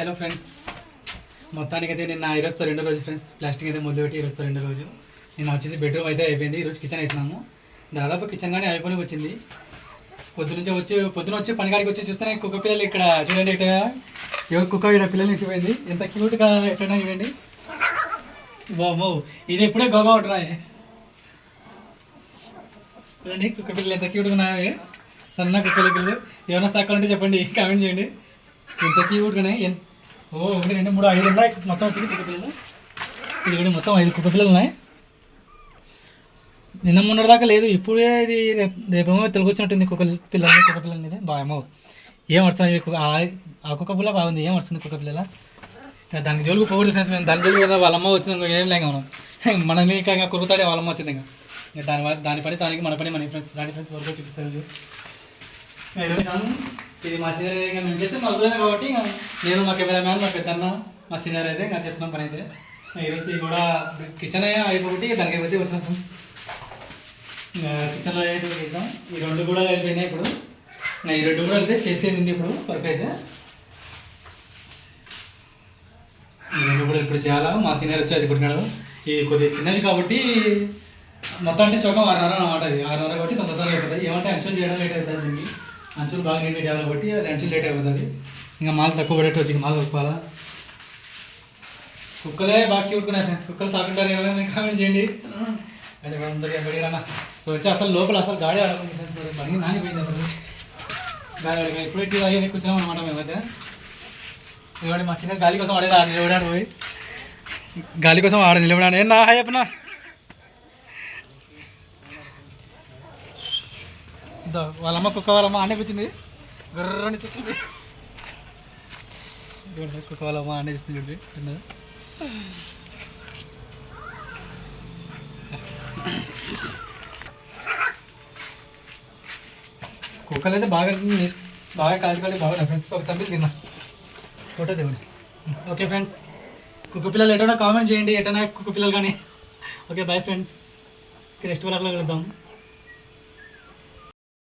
Hello friends మొత్తానికి అయితే నిన్న ఈరోజుతో రెండో రోజు ఫ్రెండ్స్ ప్లాస్టిక్ అయితే మొదలు పెట్టి ఈరోజుతో రెండో రోజు. నిన్న వచ్చేసి బెడ్రూమ్ అయితే అయిపోయింది. ఈరోజు కిచెన్ వేసినాము. దాదాపు కిచెన్ కానీ అయిపోయి వచ్చింది. పొద్దునుంచి వచ్చి పొద్దున వచ్చి పనికాడికి వచ్చి చూస్తే కుక్క పిల్లలు ఇక్కడ చూడండి ఇక్కడ ఎవరు కుక్క ఇక్కడ పిల్లలు నిలిచిపోయింది. ఎంత క్యూట్గా ఎట్లా చూడండి. బామో ఇది ఎప్పుడే గోగా ఉంటున్నాయి. చూడండి కుక్క పిల్లలు ఎంత క్యూట్గా ఉన్నాయి. సన్న కుక్క పిల్లలు. ఏమైనా సక్కలు ఉంటే చెప్పండి కామెంట్ చేయండి. ఎంత క్యూట్గానే ఉన్నాయి ఓ ఒకటి రెండు మూడు ఐదు ఉన్నాయి. మొత్తం వచ్చింది ఇది కూడా మొత్తం ఐదు కుక్క పిల్లలు ఉన్నాయి. నిన్న మొన్నటి దాకా లేదు. ఇప్పుడే ఇది రేపు రేపేమో తెలుగొచ్చినట్టుంది కుక్క పిల్లలు కుక్క పిల్లలు ఇది బాగేమో ఏం వస్తుంది ఆ కుక్క పిల్ల బాగుంది. ఏం వస్తుంది కుక్క పిల్లల? దానికి జోలుకు పోకూడదు ఫ్రెండ్స్. మేము దాని జోలుకు వాళ్ళ అమ్మ వచ్చింది ఇంకా ఏం లేక మనం. మనల్ని ఇంకా ఇంకా కురుతాడే వాళ్ళ అమ్మ వచ్చింది ఇంకా. ఇంకా దాని దాని పని దానికి మన పని మన ఫ్రెండ్స్ దాని ఫ్రెండ్స్ వరకు చూపిస్తారు. ఇది మా సీనియర్ ఇంకా మేము చేస్తే మా ఊరే కాబట్టి ఇంకా నేను మా కెమెరా మ్యాన్ మా పెద్దన్న మా సీనియర్ అయితే ఇంకా చేస్తున్నాం పని అయితే. ఈరోజు ఇది కూడా కిచెన్ అయిపోయి దానికి అయితే వచ్చిన. కిచెన్లో అయితే చేద్దాం. ఈ రెండు కూడా అయిపోయినాయి ఇప్పుడు. నా ఈ రెండు కూడా అయితే చేసేది ఇప్పుడు వర్క్ అయితే. నేను కూడా ఇప్పుడు చేయాలా? మా సీనియర్ వచ్చి అది పుట్టినాడు ఇది కొద్దిగా చిన్నది కాబట్టి మొత్తం అంటే చౌకం ఆరున్నర అనమాట అది. ఆరున్నర కాబట్టి తొందర తొందరగా అయిపోతుంది ఏమంటే అంచం చేయడం లేట్ అవుతుంది. దీనికి అంచులు బాగా నీట్గా చేయాలి కాబట్టి అది అంచులు లేట్ అయిపోతుంది. ఇంకా మాలు తక్కువ పడేటట్టు మాలు తక్కువ కుక్కలే బాకీ క్యూట్కున్నాయి ఫ్రెండ్స్. కుక్కలు సాగుతారు ఏమైనా కామెంట్ చేయండి. అది అందరికీ ఎక్కడికి వచ్చి అసలు లోపల అసలు గాడి ఆడకుండా ఫ్రెండ్స్. బండి నానిపోయింది అసలు. గాలి ఆడక ఇప్పుడు ఇటు అయ్యేది కూర్చున్నాం అనమాట మేము మేమైతే ఇవ్వండి మా చిన్న గాలి కోసం ఆడేది ఆడ నిలబడాడు పోయి. గాలి కోసం ఆడ నిలబడాను ఏ నా హాయ్ చెప్పనా వాళ్ళమ్మ కుక్క వాళ్ళమ్మ ఆనే కూర్చుంది. గుర్రని చూస్తుంది. కుక్క వాళ్ళమ్మ ఆనే చూస్తుంది చూడండి చిన్నది. కుక్కలు అయితే బాగా తీసు బాగా కాల్చుకోవాలి బాగా ఫ్రెండ్స్ ఒక తమ్మిది తిన్నా. ఫోటో దేవుడి ఓకే ఫ్రెండ్స్. కుక్క పిల్లలు ఎటైనా కామెంట్ చేయండి. ఎటైనా కుక్క పిల్లలు కానీ. Okay bye friends. నెక్స్ట్ వరకు కలుద్దాం.